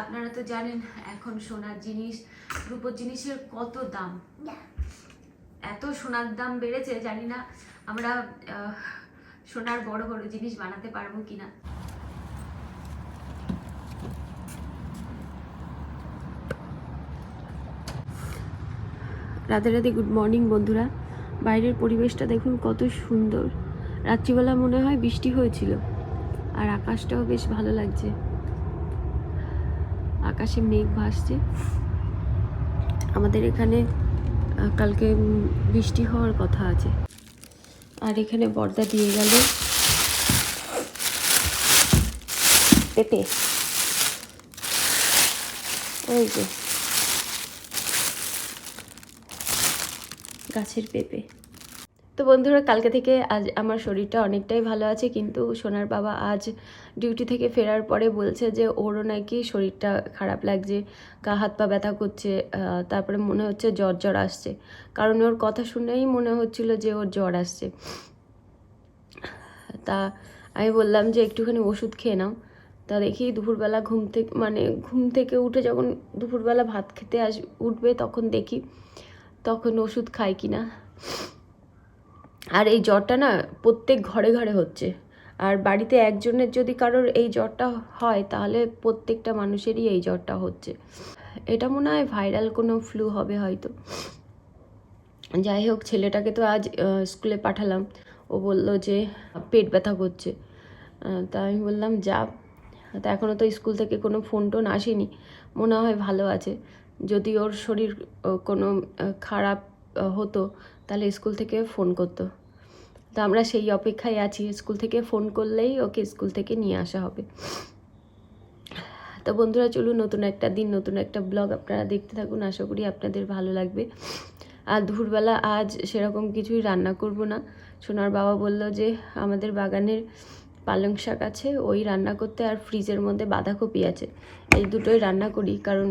আপনারা তো জানেন, এখন সোনার জিনিস, রূপোর জিনিসের কত দাম। এত সোনার দাম বেড়েছে, জানি না আমরা সোনার বড় বড় জিনিস বানাতে পারব কিনা। রাতে রাতে গুড মর্নিং বন্ধুরা। বাইরের পরিবেশটা দেখুন কত সুন্দর। রাত্রিবেলা মনে হয় বৃষ্টি হয়েছিল, আর আকাশটাও বেশ ভালো লাগছে। আকাশে মেঘ ভাসছে। আমাদের এখানে কালকে বৃষ্টি হওয়ার কথা আছে। আর এখানে বর্দা দিয়ে গেল। পেঁপে। ওই যে। গাছের পেঁপে। তো বন্ধুরা, কালকে থেকে আজ আমার শরীরটা অনেকটাই ভালো আছে, কিন্তু সোনার বাবা আজ ডিউটি থেকে ফেরার পরে বলছে যে ওরও নাকি শরীরটা খারাপ লাগছে, গা হাত পা ব্যথা করছে তারপরে মনে হচ্ছে জ্বর জ্বর আসছে। কারণ ওর কথা শুনেই মনে হচ্ছিল যে ওর জ্বর আসছে। তা আমি বললাম যে একটুখানি ওষুধ খেয়ে নাও। তা দেখি দুপুরবেলা ঘুম থেকে মানে ঘুম থেকে উঠে যখন দুপুরবেলা ভাত খেতে আস, উঠবে তখন দেখি, তখন ওষুধ খাই কি না আর এই জ্বরটা না প্রত্যেক ঘরে ঘরে হচ্ছে। আর বাড়িতে একজনের যদি কারোর এই জ্বরটা হয়, তাহলে প্রত্যেকটা মানুষেরই এই জ্বরটা হচ্ছে। এটা মনে হয় ভাইরাল কোনো ফ্লু হবে হয়তো। যাই হোক, ছেলেটাকে তো আজ স্কুলে পাঠালাম। ও বলল যে, পেট ব্যথা করছে। তা আমি বললাম, যা। তা এখনও তো স্কুল থেকে কোনো ফোন টোন আসেনি। মনে হয় ভালো আছে। যদি ওর শরীর কোনো খারাপ হতো তাহলে স্কুল থেকে ফোন করতো। তো আমরা সেই অপেক্ষায় আছি, স্কুল থেকে ফোন করলেই ওকে স্কুল থেকে নিয়ে আসা হবে। তো বন্ধুরা, চলুন নতুন একটা দিন, নতুন একটা ব্লগ আপনারা দেখতে থাকুন। আশা করি আপনাদের ভালো লাগবে। আর দুপুরবেলা আজ সেরকম কিছুই রান্না করব না। সোনার বাবা বলল যে, আমাদের বাগানের পালং শাক আছে, ওই রান্না করতে আর ফ্রিজের মধ্যে বাঁধাকপি আছে। এই দুটোই রান্না করি, কারণ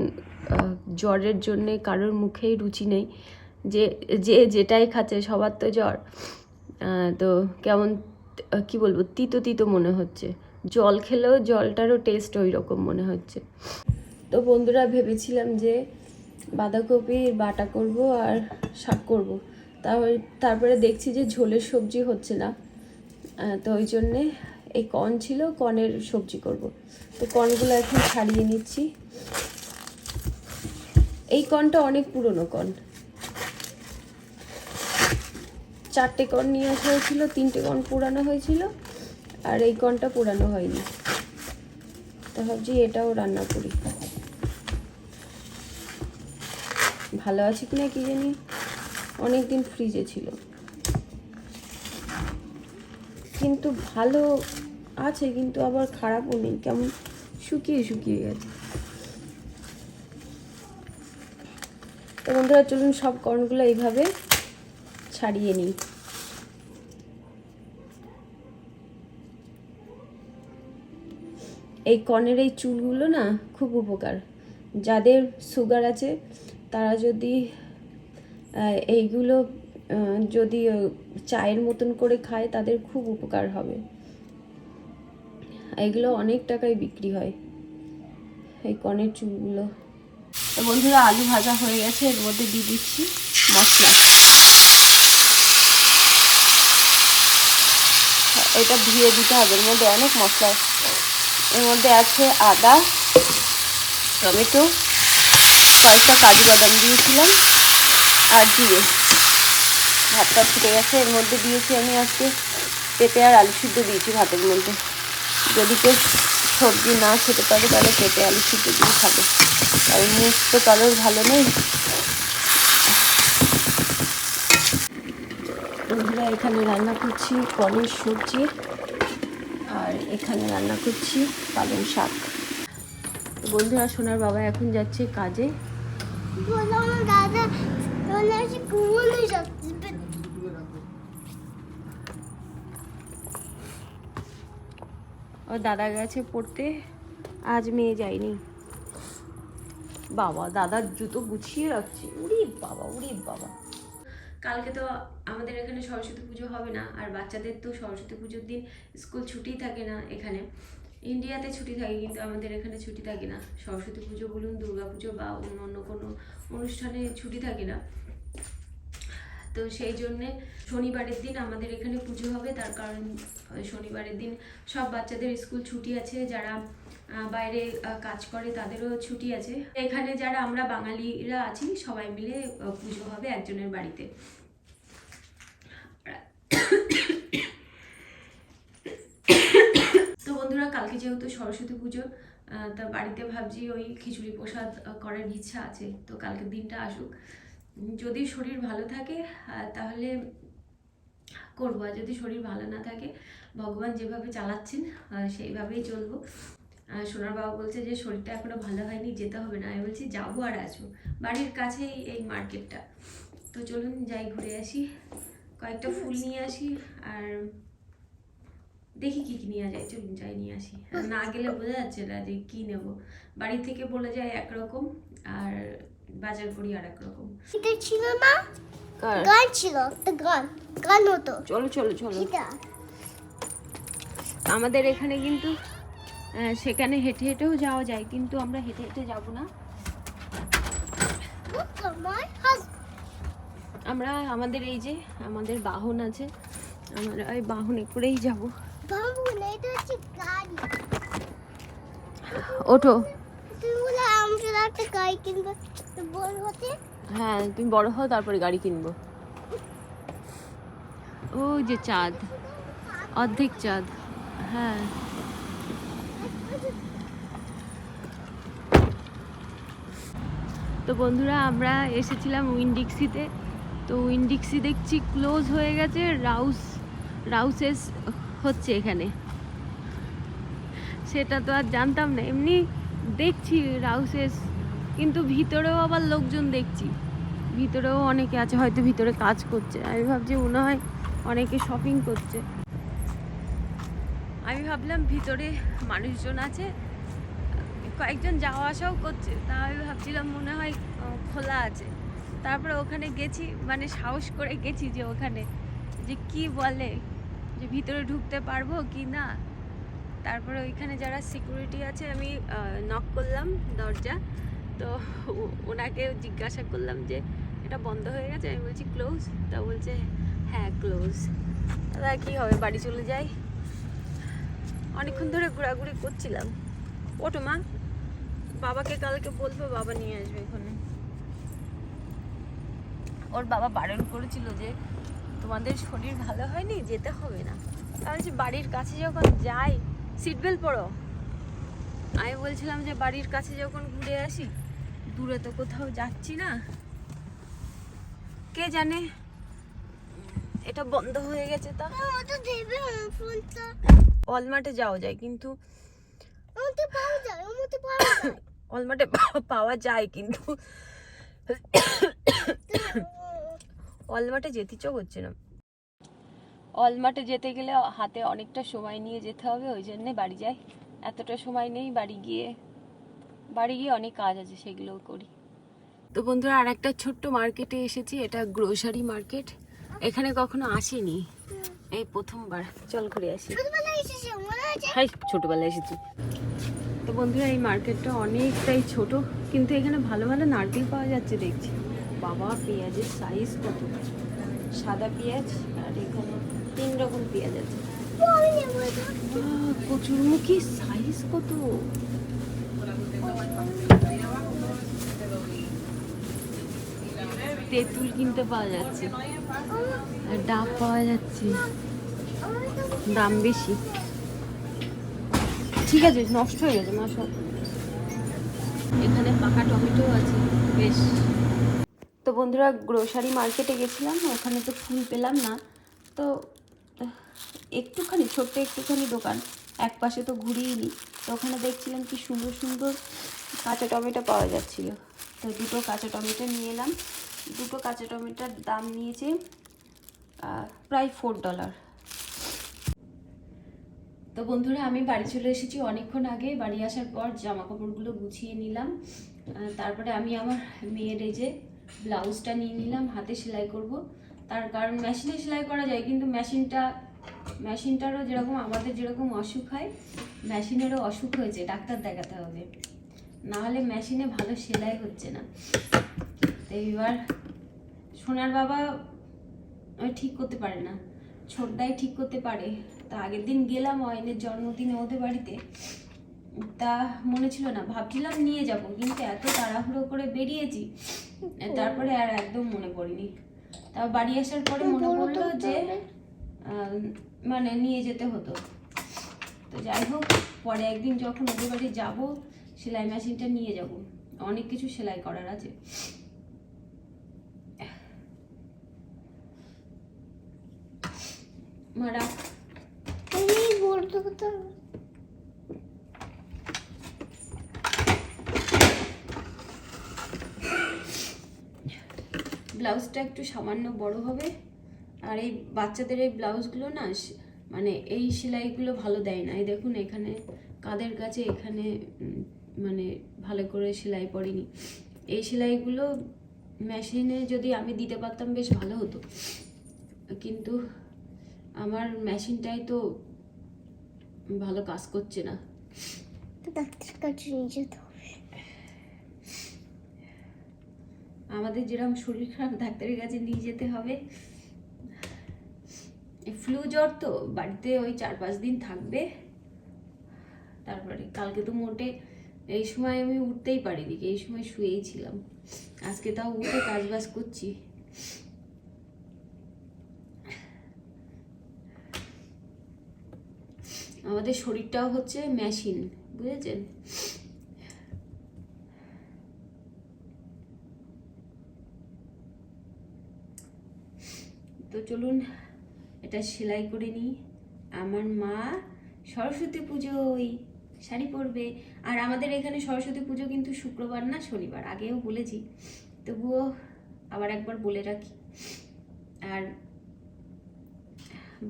জ্বরের জন্যে কারোর মুখেই রুচি নেই। যে যে যেটাই খাচ্ছে সবার তো জ্বর। তো কেমন কি বলব, তিতো তিতো মনে হচ্ছে। জল খেলেও জলটারও টেস্ট ওই রকম মনে হচ্ছে। তো বন্ধুরা ভেবেছিলাম যে বাঁধাকপির বাটা করব আর শাক করব। তারপরে তারপরে দেখছি যে ঝোলের সবজি হচ্ছে না। তো ওই জন্যে এই কর্ন ছিল কর্নের সবজি করব। তো কর্নগুলো এখন ছাড়িয়ে নিচ্ছি। এই কর্নটা অনেক পুরনো কর্ন চারটে কর্ন নিয়ে আসা হয়েছিল, তিনটে কর্ন পুরানো হয়েছিল, আর এই কর্নটা পুরানো হয়নি। তো ভাবছি এটাও রান্না করি। ভালো আছে কিনা কি জানি? অনেক দিন ফ্রিজে ছিল। কিন্তু ভালো আছে, কিন্তু আবার খারাপও নেই, কেমন শুকিয়ে শুকিয়ে গেছে। তো বন্ধুরা, চলুন সব কর্নগুলো এইভাবে ছাড়িয়ে নিই। এই কনের এই চুলগুলো না খুব উপকার। যাদের সুগার আছে, তারা যদি এইগুলো যদি চায়ের মতন করে খায়, তাদের খুব উপকার হবে। এগুলো অনেক টাকায় বিক্রি হয়, এই কর্নের চুলগুলো। বন্ধুরা, আলু ভাজা হয়ে গেছে, এর মধ্যে দিয়ে দিচ্ছি মশলা। এটা ধুয়ে দিতে হবে। এর মধ্যে অনেক মশলা এর মধ্যে আছে আদা, টমেটো কয়েকটা কাজু বাদাম দিয়েছিলাম আর জিরে ভাতটা ফুটে গেছে। এর মধ্যে দিয়েছি আমি আজকে পেঁপে আর আলু সিদ্ধ দিয়েছি ভাতের মধ্যে। যদি কেউ সবজি না খেতে পারে তাহলে পেঁপে, আলু সিদ্ধ দিয়ে খাবে। আর মুখ তো কারোর ভালো নেই। বন্ধুরা, এখানে রান্না করছি পনির সবজি আর এখানে রান্না করছি পালং শাক। বন্ধুরা, সোনার বাবা এখন যাচ্ছে কাজে। ও দাদা গেছে পড়তে, আজ মেয়ে যায়নি। বাবা, দাদার জুতো গুছিয়ে রাখছি। উড়ি বাবা উড়ি বাবা। কালকে তো আমাদের এখানে সরস্বতী পুজো হবে না, আর বাচ্চাদের তো সরস্বতী পুজোর দিন স্কুল ছুটি থাকে না এখানে। ইন্ডিয়াতে ছুটি থাকে, কিন্তু আমাদের এখানে ছুটি থাকে না। সরস্বতী পুজো বলুন, দুর্গা পুজো বা অন্য অন্য কোনো অনুষ্ঠানে ছুটি থাকে না। তো সেই জন্যে শনিবারের দিন আমাদের এখানে পুজো হবে, তার কারণ শনিবারের দিন সব বাচ্চাদের স্কুল ছুটি আছে। যারা বাইরে কাজ করে তাদেরও ছুটি আছে। এখানে যারা আমরা বাঙালিরা আছি, সবাই মিলে পুজো হবে একজনের বাড়িতে তো বন্ধুরা কালকে যেহেতু সরস্বতী পুজো তা বাড়িতে ভাবছি ওই খিচুড়ি প্রসাদ করার ইচ্ছা আছে। তো কালকের দিনটা আসুক। যদি শরীর ভালো থাকে তাহলে করব। আর যদি শরীর ভালো না থাকে ভগবান যেভাবে চালাচ্ছেন সেইভাবেই চলবো। সোনার বাবা বলছে যে শরীরটা এখনও ভালো হয়নি যেতে হবে না। আমি বলছি যাব আর আসব বাড়ির কাছেই এই মার্কেটটা। তো চলুন যাই ঘুরে আসি। কয়েকটা ফুল নিয়ে আসি আর দেখি কি কি নিয়ে যায় চলুন যাই নিয়ে আসি। না গেলে বোঝা যাচ্ছে না যে কি নেব। বাড়ি থেকে বলে যায় একরকম আর বাজার করি আর একরকম। এটা ছিল না? গান ছিল গান গান হতো। চলো চলো চলো। আমাদের এখানে কিন্তু আহ, সেখানে হেঁটে হেঁটেও যাওয়া যায় কিন্তু আমরা হেঁটে হেঁটে যাব না. আমরা আমাদের এই যে আমাদের বাহন আছে আমরা ওই বাহনে করেই যাব। ওঠো। হ্যাঁ তুমি বড় হও তারপরে গাড়ি কিনবো। ও যে চাঁদ। অর্ধেক চাঁদ। হ্যাঁ। তো বন্ধুরা আমরা এসেছিলাম উইন্ডিক্সিতে। তো উইন্ডিক্সি দেখছি ক্লোজ হয়ে গেছে রাউস রাউসেস হচ্ছে এখানে। সেটা তো আর জানতাম না। এমনি দেখছি রাউসেস, কিন্তু ভিতরেও আবার লোকজন দেখছি। ভিতরেও অনেকে আছে, হয়তো ভিতরে কাজ করছে। আমি ভাবছি মনে হয় অনেকে শপিং করছে। আমি ভাবলাম ভিতরে মানুষজন আছে, কয়েকজন যাওয়া আসাও করছে। তা আমি ভাবছিলাম মনে হয় খোলা আছে। তারপরে ওখানে গেছি মানে সাহস করে গেছি যে ওখানে, যে কি বলে যে ভিতরে ঢুকতে পারব কি না? তারপরে ওইখানে যারা সিকিউরিটি আছে, আমি নক করলাম দরজা। তো ওনাকে জিজ্ঞাসা করলাম যে, এটা বন্ধ হয়ে গেছে? আমি বলছি ক্লোজ তা বলছে হ্যাঁ ক্লোজ দাদা, কি হবে? বাড়ি চলে যাই। অনেকক্ষণ ধরে ঘোরাঘুরি করছিলাম। ওটো মা। বাবাকে কালকে বলব, বাবা নিয়ে আসবে এখানে ওর বাবা বারণ করেছিল যে তোমাদের শরীর ভালো হয়নি? যেতে হবে না। আমি যে বাড়ির কাছে যখন যাই সিট বেল্ট পরো। আমি বলছিলাম যে বাড়ির কাছে যখন ঘুরে আসি দূরে তো কোথাও যাচ্ছি না। কে জানে? এটা বন্ধ হয়ে গেছে তা। অলমার্টে যাওয়া যায় কিন্তু অলমার্টে পাওয়া যায় কিন্তু অলমার্টে যেতে ইচ্ছা করছে না। অলমার্টে যেতে গেলে হাতে অনেকটা সময় নিয়ে যেতে হবে ওই জন্যে বাড়ি যাই। এতটা সময় নেই বাড়ি গিয়ে। বাড়ি গিয়ে অনেক কাজ আছে সেগুলোও করি। তো বন্ধুরা আর একটা ছোট্ট মার্কেটে এসেছি এটা গ্রোসারি মার্কেট। এখানে কখনো আসেনি। এই প্রথমবার। চল ঘুরে আসি। হাই ছোটবেলায় এসেছি। তো বন্ধুরা এই মার্কেটটা অনেকটাই ছোট কিন্তু এখানে ভালো ভালো নারকেল পাওয়া যাচ্ছে দেখছি। বাবা পেঁয়াজের সাইজ কত? সাদা পেঁয়াজ আর এখানে তিন রকম পেঁয়াজ আছে। কচুরমুখী সাইজ কত? তেঁতুল কিনতে পাওয়া যাচ্ছে। আর ডাব পাওয়া যাচ্ছে। দাম বেশি। ঠিক আছে, নষ্ট হয়ে গেছে মা এখানে পাকা টমেটো আছে, বেশ। তো বন্ধুরা গ্রোসারি মার্কেটে গেছিলাম, ওখানে তো ফুল পেলাম না। তো একটুখানি, ছোট্ট একটুখানি দোকান এক পাশে তো ঘুরিয়ে নিই তো ওখানে দেখছিলাম কি সুন্দর সুন্দর কাঁচা টমেটো পাওয়া যাচ্ছিল। তো দুটো কাঁচা টমেটো নিয়ে এলাম। দুটো কাঁচা টমেটোর দাম নিয়েছে প্রায় ফোর ডলার তো বন্ধুরা, আমি বাড়ি চলে এসেছি অনেকক্ষণ আগে। বাড়ি আসার পর জামা কাপড়গুলো গুছিয়ে নিলাম। তারপরে আমি আমার মেয়ের এই যে ব্লাউজটা নিয়ে নিলাম, হাতে সেলাই করব। তার কারণ মেশিনে সেলাই করা যায়, কিন্তু মেশিনটা, মেশিনটারও যেরকম, আমাদের যেরকম অসুখ হয়, মেশিনেরও অসুখ হয়েছে, ডাক্তার দেখাতে হবে। না হলে মেশিনে ভালো সেলাই হচ্ছে না। তো এবার সোনার বাবা ঠিক করতে পারে না, ছোটদাই ঠিক করতে পারে। তা আগের দিন গেলাম, অয়নের জন্মদিনে ওদের বাড়িতে। তা মনে ছিল না, ভাবছিলাম নিয়ে যাব, কিন্তু এত তাড়াহুড়ো করে বেরিয়েছি। তারপরে আর একদম মনে পড়েনি। তা বাড়ি আসার পরে মনে পড়ল যে মানে নিয়ে যেতে হতো। তো যাই হোক পরে একদিন যখন ওদের বাড়ি যাব সেলাই মেশিনটা নিয়ে যাব। অনেক কিছু সেলাই করার আছে। মারা এই বলতে কথা ব্লাউজটা একটু সামান্য বড় হবে। আর এই বাচ্চাদের এই ব্লাউজগুলো না মানে এই সেলাইগুলো ভালো দেয় না। এই দেখুন এখানে, কাদের কাছে এখানে মানে ভালো করে সেলাই পড়েনি। এই সেলাইগুলো মেশিনে যদি আমি দিতে পারতাম বেশ ভালো হতো। কিন্তু আমার মেশিনটাই তো ভালো কাজ করছে না। তো কাছে নিয়ে যেতে হবে আমাদের যেরকম শরীর খারাপ, ডাক্তারের কাছে নিয়ে যেতে হবে। ফ্লু জ্বর তো বাড়িতে ওই চার পাঁচ দিন থাকবে। তারপরে কালকে তো মোটে এই সময় আমি উঠতেই পারিনি, এই সময় শুয়েই ছিলাম। আজকে তাও উঠে কাজ বাজ করছি। আমাদের শরীরটাও হচ্ছে মেশিন বুঝেছেন? তো চলুন এটা সেলাই করে নিই। আমার মা সরস্বতী পুজোয় শাড়ি পরবে। আর আমাদের এখানে সরস্বতী পুজো কিন্তু শুক্রবার না শনিবার, আগেও বলেছি। তবুও আবার একবার বলে রাখি। আর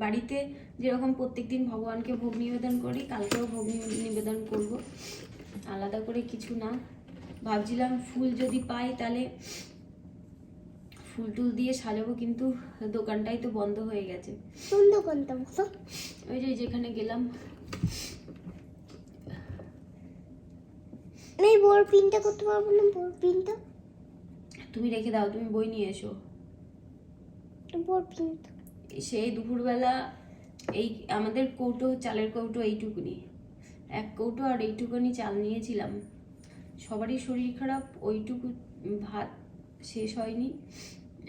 বাড়িতে যেরকম প্রত্যেকদিন ভগবানকে ভোগ নিবেদন করি, কালকেও ভোগ নিবেদন করব। আলাদা করে কিছু না। ভাবছিলাম ফুল যদি পাই তাহলে ফুল টুল দিয়ে সাজাবো কিন্তু দোকানটাই তো বন্ধ হয়ে গেছে। কোন দোকানটা ওই যে যেখানে গেলাম। আমি বড় প্রিন্টটা করতে পারব না প্রিন্টটা? তুমি রেখে দাও তুমি বই নিয়ে এসো। প্রিন্ট। সেই দুপুরবেলা এই আমাদের কৌটো চালের কৌটো এইটুকুনি। এক কৌটো আর এইটুকুনি চাল নিয়েছিলাম। সবারই শরীর খারাপ ওইটুকু ভাত শেষ হয়নি।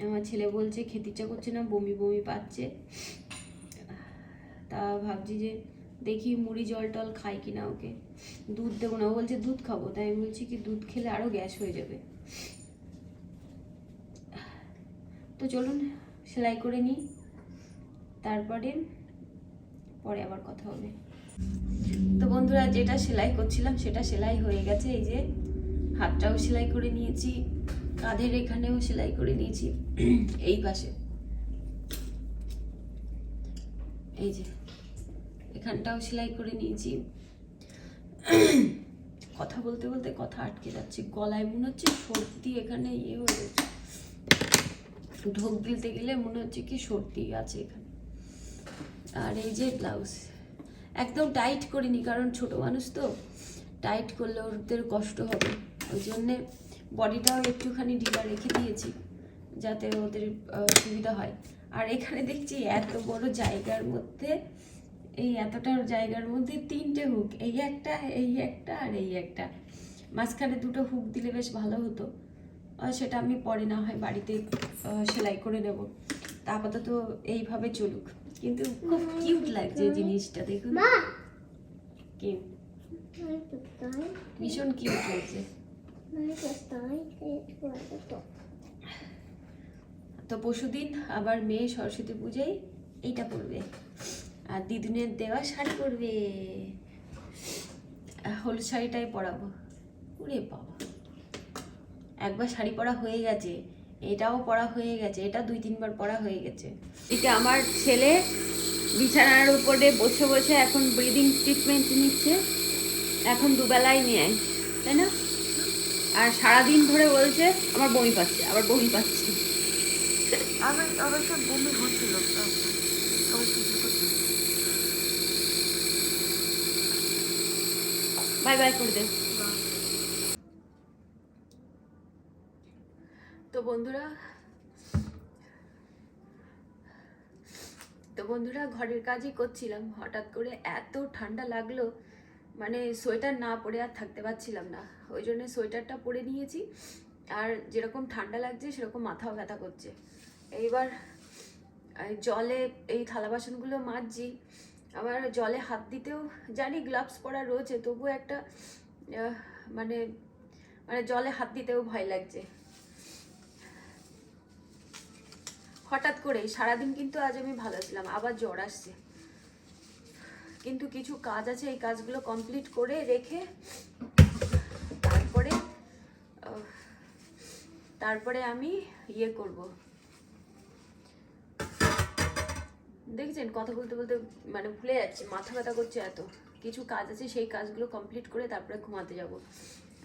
আমার ছেলে বলছে খেতে ইচ্ছা করছে না, বমি বমি পাচ্ছে। তা ভাবছি যে দেখি মুড়ি জল টল খাই কিনা ওকে। দুধ দেবো না, ও বলছে, দুধ খাব। তাই আমি বলছি কি, দুধ খেলে আরও গ্যাস হয়ে যাবে। তো চলুন, সেলাই করে নিই। তারপরে, পরে আবার কথা হবে। তো বন্ধুরা, যেটা সেলাই করছিলাম, সেটা সেলাই হয়ে গেছে। এই যে, হাতটাও সেলাই করে নিয়েছি। কাঁধের এখানেও সেলাই করে নিয়েছি। এই পাশে। এই যে, এখানটাও সেলাই করে নিয়েছি। কথা বলতে বলতে কথা আটকে যাচ্ছে। গলায় মনে হচ্ছে সর্দি এখানে ইয়ে হয়ে গেছে ঢোক গিলতে গেলে মনে হচ্ছে কি সর্দি আছে এখানে। আর এই যে ব্লাউজ। একদম টাইট করিনি, কারণ ছোট মানুষ তো। টাইট করলে ওদের কষ্ট হবে। ওই জন্যে বডিটাও একটুখানি ঢিলা রেখে দিয়েছি যাতে ওদের সুবিধা হয়। আর এখানে দেখছি এত বড় জায়গার মধ্যে এই এতটা জায়গার মধ্যে তিনটে হুক এই একটা এই একটা আর এই একটা। মাঝখানে দুটো হুক দিলে বেশ ভালো হতো। আর সেটা আমি পরে না হয় বাড়িতে সেলাই করে নেব। তা আপাতত এইভাবে চলুক। কিন্তু খুব কিউট লাগছে জিনিসটা দেখুন। কি? ভীষণ কিউট লাগছে। তো পরশুদিন আবার মেয়ে সরস্বতী পূজায় এইটা পরবে। আর দিদুনের দেওয়া শাড়ি পরবে। হলুদ শাড়িটাই পরাবো। উরে বাবা। একবার শাড়ি পরা হয়ে গেছে। এটাও পরা হয়ে গেছে। এটা দুই তিনবার পরা হয়ে গেছে। এটা আমার ছেলে বিছানার উপরে বসে বসে এখন ব্রিদিং ট্রিটমেন্ট নিচ্ছে। এখন দুবেলায় নেয়, তাই না? আর সারাদিন ধরে বলছে আমার বমি পাচ্ছে আবার বমি পাচ্ছে। আমার আমার সব বমি হচ্ছিল। বাই বাই করে দে। তো বন্ধুরা তো বন্ধুরা ঘরের কাজই করছিলাম। হঠাৎ করে এত ঠান্ডা লাগল মানে সোয়েটার না পরে আর থাকতে পারছিলাম না। ওই জন্য সোয়েটারটা পরে নিয়েছি। আর যেরকম ঠান্ডা লাগছে, সেরকম মাথাও ব্যথা করছে। এইবার জলে এই থালা বাসনগুলো মাজছি। আমার জলে হাত দিতেও জানি গ্লাভস পরা রয়েছে, তবুও একটা মানে মানে জলে হাত দিতেও ভয় লাগছে। হঠাৎ করে সারাদিন কিন্তু আজ আমি ভালো ছিলাম, আবার জ্বর আসছে। কিন্তু কিছু কাজ আছে, এই কাজগুলো কমপ্লিট করে রেখে তারপরে তারপরে আমি ইয়ে করব। দেখছেন কথা বলতে বলতে মানে ভুলে যাচ্ছে, মাথা ব্যথা করছে এত। কিছু কাজ আছে, সেই কাজগুলো কমপ্লিট করে তারপরে ঘুমাতে যাব।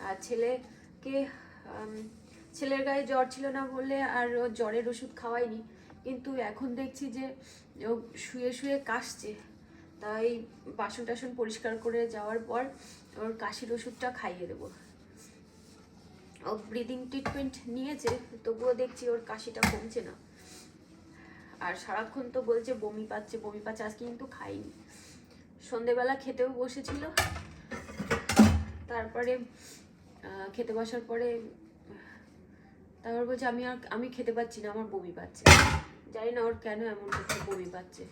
আর ছেলেকে ছেলের গায়ে জ্বর ছিল না বলে আর জ্বরের ওষুধ খাওয়াইনি কিন্তু এখন দেখছি যে ও শুয়ে শুয়ে কাশছে। তাই বাসন টাসন পরিষ্কার করে যাওয়ার পর ওর কাশির ওষুধটা খাইয়ে দেবো। ও ব্রিদিং ট্রিটমেন্ট নিয়েছে, তবুও দেখছি ওর কাশিটা কমছে না। আর সারাক্ষণ তো বলছে বমি পাচ্ছে বমি পাচ্ছে, আজকে কিন্তু খাইনি। সন্ধেবেলা খেতেও বসেছিল। তারপরে খেতে বসার পরে তারপর বলছে, আমি আর, আমি খেতে পাচ্ছি না, আমার বমি পাচ্ছে। জানি না ওর কেন এমন হচ্ছে, বমি পাচ্ছে।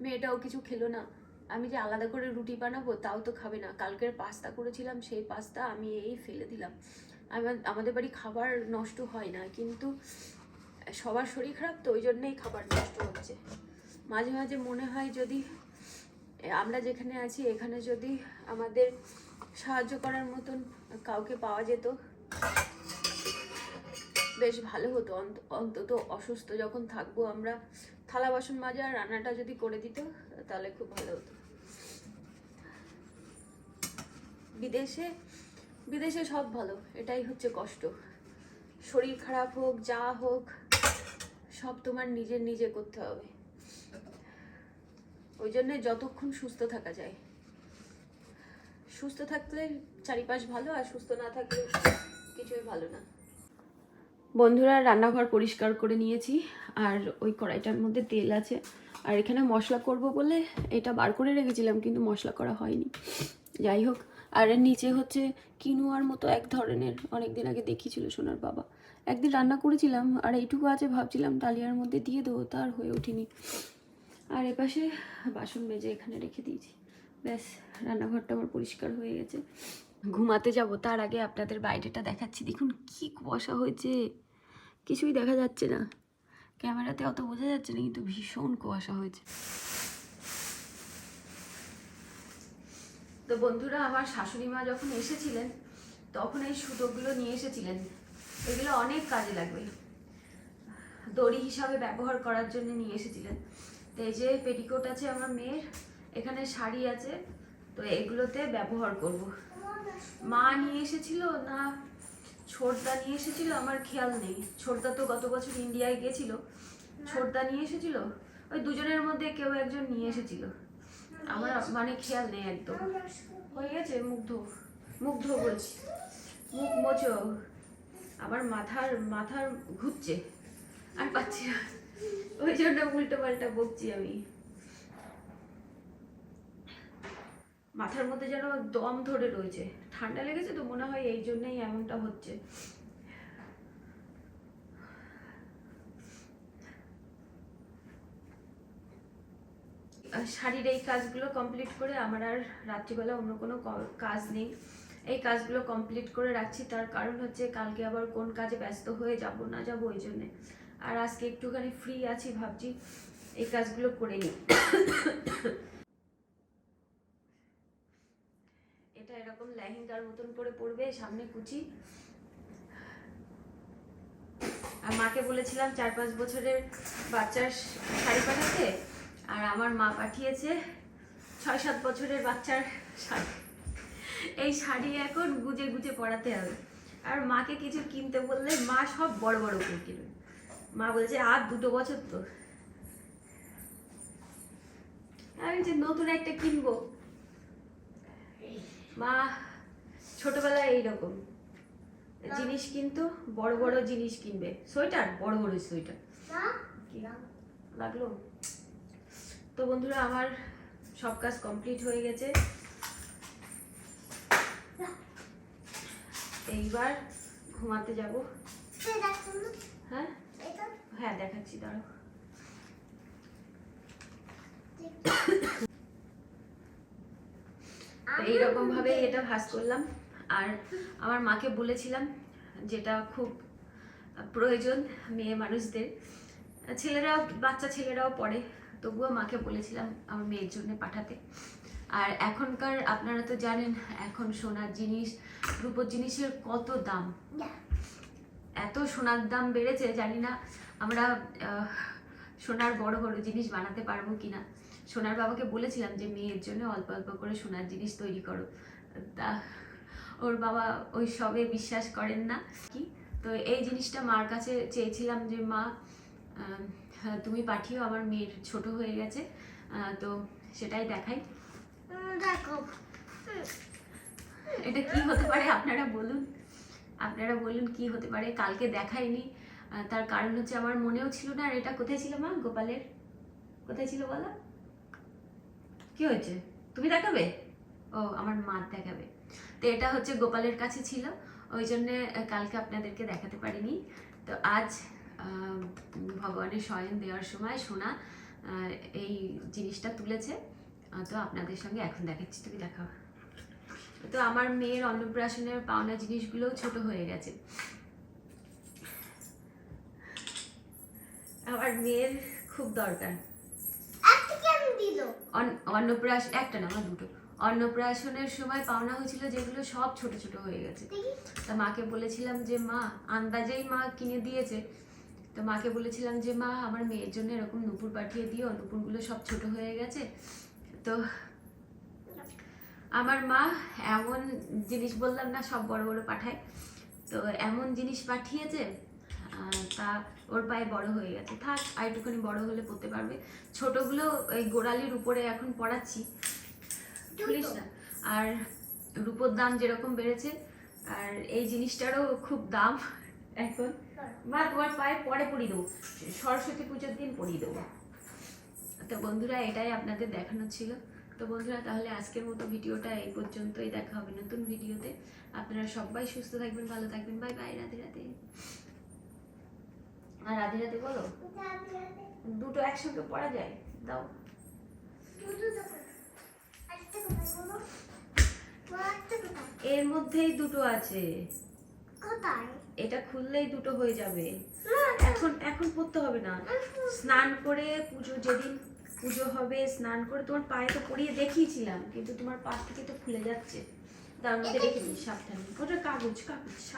মেয়েটাও কিছু খেলো না। আমি যে আলাদা করে রুটি বানাবো, তাও তো খাবে না। কালকের পাস্তা করেছিলাম, সেই পাস্তা আমি এই ফেলে দিলাম। আমার- আমাদের বাড়ি খাবার নষ্ট হয় না, কিন্তু সবার শরীর খারাপ তো, ওই জন্যেই খাবার নষ্ট হচ্ছে। মাঝে মাঝে মনে হয় যদি আমরা যেখানে আছি, এখানে যদি আমাদের সাহায্য করার মতন কাউকে পাওয়া যেত, বেশ ভালো হতো। অন্ত- অন্তত অসুস্থ যখন থাকব আমরা থালা বাসন মাজা, রান্নাটা যদি করে দিত, তাহলে খুব ভালো হতো। বিদেশে বিদেশে সব ভালো, এটাই হচ্ছে কষ্ট। শরীর খারাপ হোক, যা হোক, সব তোমার নিজের নিজে করতে হবে। ওই জন্যে যতক্ষণ সুস্থ থাকা যায়। সুস্থ থাকলে চারিপাশ ভালো আর সুস্থ না থাকলে কিছুই ভালো না। বন্ধুরা, রান্নাঘর পরিষ্কার করে নিয়েছি আর ওই কড়াইটার মধ্যে তেল আছে। আর এখানে মশলা করব বলে এটা বার করে রেখেছিলাম, কিন্তু মশলা করা হয়নি। যাই হোক, আর নিচে হচ্ছে কিনুয়ার মতো এক ধরনের, অনেকদিন আগে দেখিয়েছিল সোনার বাবা। একদিন রান্না করেছিলাম আর এইটুকু আছে ভাবছিলাম ডালিয়ার মধ্যে দিয়ে দেবো তার হয়ে ওঠেনি। আর এপাশে বাসন মেজে এখানে রেখে দিয়েছি। ব্যাস, রান্নাঘরটা আমার পরিষ্কার হয়ে গেছে। ঘুমাতে যাব, তার আগে আপনাদের বাইরেটা দেখাচ্ছি। দেখুন কি কুয়াশা হয়েছে। কিছুই দেখা যাচ্ছে না। ক্যামেরাতে অত বোঝা যাচ্ছে না, কিন্তু ভীষণ কুয়াশা হয়েছে। তো বন্ধুরা, আমার শাশুড়ি মা যখন এসেছিলেন, তখন এই সুতোগুলো নিয়ে এসেছিলেন। এগুলো অনেক কাজে লাগবে। দড়ি হিসাবে ব্যবহার করার জন্য নিয়ে এসেছিলেন। তো এই যে পেটিকোট আছে আমার মেয়ের, এখানে শাড়ি আছে, তো এগুলোতে ব্যবহার করব। মা নিয়ে এসেছিল না ছোটদা নিয়ে এসেছিল আমার খেয়াল নেই। ছোটদা তো গত বছর ইন্ডিয়ায় গিয়েছিল। ছোটদা নিয়ে এসেছিল, ওই দুজনের মধ্যে কেউ একজন নিয়ে এসেছিল। আমার মানে খেয়াল নেই একদম। হয়ে গেছে, মুগ্ধ মুগ্ধ বলছি। মুখ মোচো। আমার মাথার মাথার ঘুরছে। আর পাচ্ছি না। ওই জন্য উল্টো পাল্টা বকছি আমি। মাথার মধ্যে যেন দম ধরে রয়েছে। ঠান্ডা লেগেছে তো মনে হয় এই জন্যই এমনটা হচ্ছে। শাড়ির এই কাজগুলো কমপ্লিট করে আমার আর রাত্রিবেলা অন্য কোনো কাজ নেই। এই কাজগুলো কমপ্লিট করে রাখছি, তার কারণ হচ্ছে কালকে আবার কোন কাজে ব্যস্ত হয়ে যাব, না যাব ওই জন্যে। আর আজকে একটুখানি ফ্রি আছি ভাবছি, এই কাজগুলো করে নিই এটা এরকম লেহেঙ্গার মতন করে পরবে, সামনে কুচি। আর মাকে বলেছিলাম চার পাঁচ বছরের বাচ্চার শাড়ি পাঠাতে, আর আমার মা পাঠিয়েছে ছয় সাত বছরের বাচ্চার শাড়ি। এই শাড়ি এখন গুজে গুজে পরাতে হবে। আর মাকে কিছু কিনতে বললে মা সব বড় বড় করে কিনবে। মা বলছে, আর দুটো বছর তো। আমি যে নতুন একটা কিনবো। মা ছোটবেলায় এইরকম। জিনিস কিন্তু বড় বড় জিনিস কিনবে। সোয়েটার? বড় বড় সোয়েটার। লাগল? তো বন্ধুরা আমার সব কাজ কমপ্লিট হয়ে গেছে। এইবার ঘুমাতে যাব। না, হ্যাঁ? হ্যাঁ দেখাচ্ছি দাঁড়ো এইরকম ভাবে এটা ভাজ করলাম। আর আমার মাকে বলেছিলাম যেটা খুব প্রয়োজন মেয়ে মানুষদের। ছেলেরাও, বাচ্চা ছেলেরাও পড়ে, তবুও মাকে বলেছিলাম আমার মেয়ের জন্য পাঠাতে। আর এখনকার আপনারা তো জানেন, এখন সোনার জিনিস, রূপোর জিনিসের কত দাম। এত সোনার দাম বেড়েছে, জানি না আমরা সোনার বড় বড় জিনিস বানাতে পারব কিনা। সোনার বাবাকে বলেছিলাম যে, মেয়ের জন্য অল্প অল্প করে সোনার জিনিস তৈরি করো। তা ওর বাবা ওই সবে বিশ্বাস করেন না কি? তো এই জিনিসটা মার কাছে চেয়েছিলাম যে মা হ্যাঁ, তুমি পাঠিও আমার মেয়ের ছোট হয়ে গেছে তো সেটাই দেখাই। দেখো। এটা কি হতে পারে আপনারা বলুন। আপনারা বলুন কি হতে পারে কালকে দেখাইনি। তার কারণ হচ্ছে আমার মনেও ছিল না। আর এটা কোথায় ছিল মা? গোপালের? কোথায় ছিল বলো? কি হয়েছে? তুমি দেখাবে? ও আমার মা দেখাবে। তো এটা হচ্ছে গোপালের কাছে ছিল ওই জন্যে কালকে আপনাদেরকে দেখাতে পারিনি। তো আজ ভগবানের শয়ন দেওয়ার সময় সোনা এই জিনিসটা তুলেছে। তো আপনাদের সঙ্গে এখন দেখাচ্ছি তুমি দেখাও। তো আমার মেয়ের অন্নপ্রাশনের পাওনা জিনিসগুলোও ছোট হয়ে গেছে। আমার মেয়ের খুব দরকার। অন্নপ্রাশ একটা না আমার দুটো। অন্নপ্রাশনের সময় পাওনা হয়েছিল যেগুলো সব ছোট ছোট হয়ে গেছে। তা মাকে বলেছিলাম যে মা আন্দাজেই মা কিনে দিয়েছে। তো মাকে বলেছিলাম যে মা আমার মেয়ের জন্য এরকম নুপুর পাঠিয়ে দিও নুপুরগুলো সব ছোট হয়ে গেছে। তো আমার মা এমন জিনিস বললাম না সব বড় বড় পাঠায়। তো এমন জিনিস পাঠিয়েছে তা ওর পায়ে বড় হয়ে গেছে। থাক আর একটুখানি বড় হলে পড়তে পারবে। ছোটগুলো ওই গোড়ালির উপরে এখন পড়াচ্ছি। খুলিস না আর রূপোর দাম যেরকম বেড়েছে আর এই জিনিসটারও খুব দাম এখন। মা তোমার পায়ে পরে পরিয়ে দেবো। সরস্বতী পুজোর দিন পরিয়ে দেবো। তো বন্ধুরা এটাই আপনাদের দেখানো ছিল। তো বন্ধুরা তাহলে আজকের মতো ভিডিওটা এই পর্যন্তই দেখা হবে নতুন ভিডিওতে। আপনারা সবাই সুস্থ থাকবেন ভালো থাকবেন। Bye bye Radhe Radhe. আর রাধে রাধে বলো? দুটো একসঙ্গে পড়া যায়? দাও। এর মধ্যেই দুটো আছে। এটা খুললেই দুটো হয়ে যাবে। এখন এখন পড়তে হবে না। স্নান করে পুজো যেদিন পুজো হবে স্নান করে তোমার পায়ে তো পরিয়ে দেখিয়েছিলাম কিন্তু তোমার পা থেকে তো খুলে যাচ্ছে। তার মধ্যে রেখে দিই সাবধানে। ওটা কাগজ কাগজ